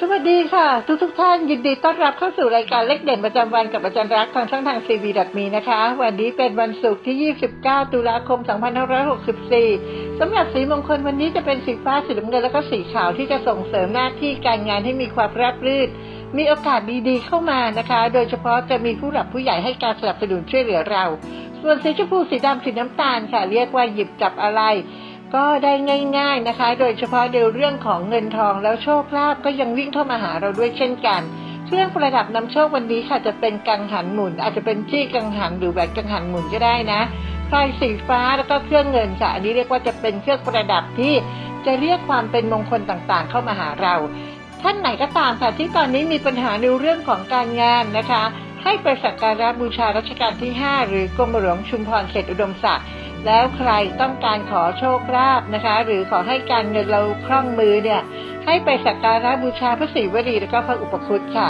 สวัสดีค่ะ ทุกทุกท่านยินดีต้อนรับเข้าสู่รายการเลขเด่นประจำวันกับอาจารย์รักทางช่องทางซีวีดมีนะคะ วันนี้เป็นวันศุกร์ที่ 29 ตุลาคม 2564 สำหรับสีมงคลวันนี้จะเป็นสีฟ้าสีน้ำเงินแล้วก็สีขาวที่จะส่งเสริมหน้าที่การงานให้มีความราบรื่นมีโอกาสดีๆเข้ามานะคะ โดยเฉพาะจะมีผู้หลักผู้ใหญ่ให้การสนับสนุนช่วยเหลือเรา ส่วนสีชมพูสีดำสีน้ำตาลค่ะ เรียกว่าหยิบจับอะไร ก็ได้ง่ายๆนะคะ โดยเฉพาะในเรื่องของเงินทองแล้วโชคลาภก็ยังวิ่งเข้ามาหาเราด้วยเช่นกันเครื่องประดับนำโชควันนี้ค่ะจะเป็นกังหันหมุน อาจจะเป็นจี้กังหันหรือแหวนกังหันหมุนก็ได้นะพลอยสีฟ้าแล้วก็เครื่องเงินค่ะอันนี้เรียกว่าจะเป็นเครื่องประดับที่จะเรียกความเป็นมงคลต่างๆ เข้ามาหาเรา ท่านไหนก็ตามค่ะที่ตอนนี้มีปัญหาในเรื่องของการงานนะคะ ให้ไปสักการะบูชารัชกาลที่ 5 หรือกรมหลวงชุมพรเขตอุดมศักดิ์แล้วใครต้องการขอโชคลาภนะคะ หรือขอให้การเงินเราคล่องมือเนี่ย ให้ไปสักการะบูชาพระศรีวลีแล้วก็พระอุปคุตค่ะ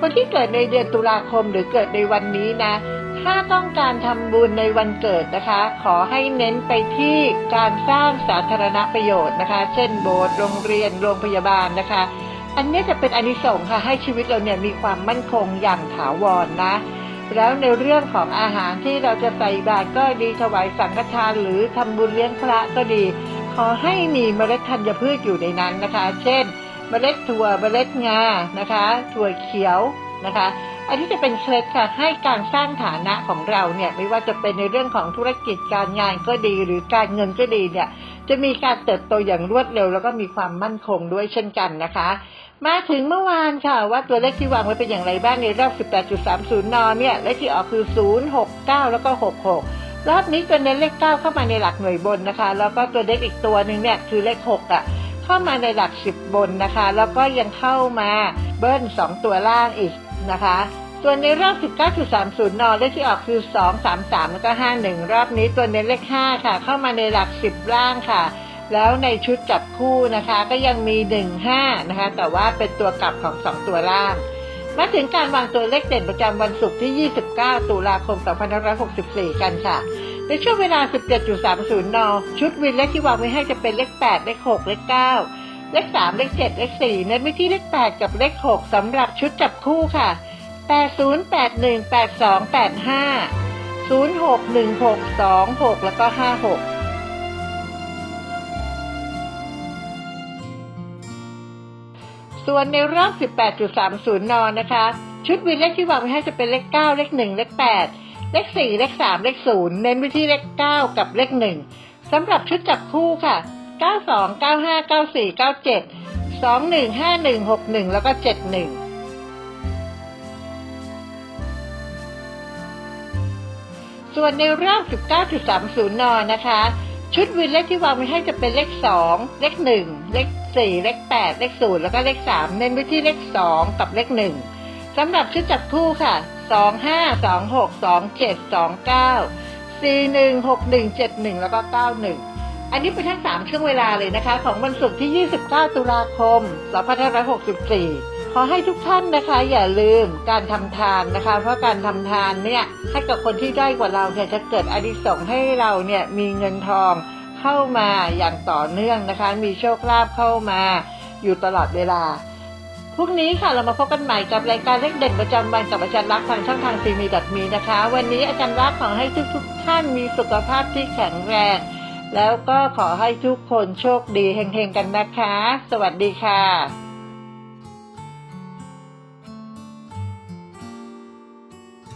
คนที่เกิดในเดือนตุลาคมหรือเกิดในวันนี้นะ ถ้าต้องการทำบุญในวันเกิดนะคะ ขอให้เน้นไปที่การสร้างสาธารณประโยชน์นะคะ เช่นโบสถ์โรงเรียนโรงพยาบาลนะคะ อันนี้จะเป็นอานิสงค์ค่ะให้ชีวิตเราเนี่ยมีความมั่นคงอย่างถาวรนะ แล้วในเรื่องของอาหารที่เราจะใส่บาตรก็ดีถวายสังฆทานหรือทำบุญเลี้ยงพระก็ดี ขอให้มีเมล็ดธัญพืชอยู่ในนั้นนะคะ เช่น เมล็ดถั่วเมล็ดงานะคะ ถั่วเขียว นะคะ อันนี้จะเป็นเคล็ดค่ะให้การสร้างฐานะของเราเนี่ยไม่ว่าจะเป็นในเรื่องของธุรกิจการงานก็ดีหรือการเงินก็ดีเนี่ยจะมีการเติบโตอย่างรวดเร็ว แล้วก็มีความมั่นคงด้วยเช่นกันนะคะ มาถึงเมื่อวานค่ะ ว่าตัวเลขที่วางไว้เป็นอย่างไรบ้างในรอบ 18.30 นเนี่ยเลขที่ออกคือ 0 6 9 แล้วก็ 66 รอบนี้ตัวเน้นเลข 9 เข้ามาในหลักหน่วยบนนะคะ แล้วก็ตัวเลขอีกตัวหนึ่งเนี่ยคือเลข 6 อะเข้ามาในหลัก 10 บนนะคะ แล้วก็ยังเข้ามาเบิ้ล2ตัวล่างอีก นะคะ ส่วนในรอบ 19.30 น เลขที่ออกคือ 2 3 3 แล้วก็ 51 รอบนี้ตัวเน้นเลข 5 ค่ะ เข้ามาในหลัก 10 ล่างค่ะ แล้วในชุดจับคู่นะคะ ก็ยังมี 1 5 นะคะ แต่ว่าเป็นตัวกลับของ 2 ตัวล่างมาถึงการวางตัวเลขเด่นประจำวันศุกร์ที่ 29 ตุลาคม 2564 กันค่ะ ในช่วงเวลา 17.30 น ชุดวินเลขที่วางไว้ให้จะเป็นเลข 8 เลข 6 เลข 9 เลข3เลข7เลข4เน้นไปที่เลข8กับเลข6สำหรับชุดจับคู่ค่ะ80 81 82 85 06 16 26แล้วก็56ส่วนในรอบ 18.30นนะคะ ชุดวินเลขที่วางไว้ให้จะเป็นเลข 9 เลข 1 เลข 8 เลข 4 เลข 3 เลข 0 เน้นไปที่เลข 9 กับเลข 1สำหรับชุดจับคู่ค่ะ 92 95 94 97 21 51 61 แล้วก็ 71ส่วนในรอบ 19.30นนะคะ ชุดวินเลขที่วางไว้ให้จะเป็นเลข 2 เลข 1 เลข 4 เลข 8 เลข 0 แล้วก็เลข 3 เน้นไปที่เลข 2 กับเลข 1 สำหรับชุดจับคู่ค่ะ 2 5 2 6 2 7 2 9 4 1 6 1 7 1 แล้วก็ 91 อันนี้เป็นทั้ง 3 ช่วงเวลาเลยนะคะ ของวันศุกร์ที่ 29 ตุลาคม 2564 ขอให้ทุกท่านนะคะ อย่าลืมการทำทานนะคะ เพราะการทำทานเนี่ยให้กับคนที่ได้กว่าเราเนี่ยจะเกิดอานิสงให้เราเนี่ยมีเงินทองเข้ามาอย่างต่อเนื่องนะคะ มีโชคลาภเข้ามาอยู่ตลอดเวลาพรุ่งนี้ค่ะเรามาพบกันใหม่กับรายการเลขเด่นประจำวันกับอาจารย์รักทางช่องทางซีมีดัดมีนะคะ วันนี้อาจารย์รักขอให้ทุกๆท่านมีสุขภาพที่แข็งแรง แล้วก็ขอให้ทุกคนโชคดีเฮงๆกันนะคะ สวัสดีค่ะ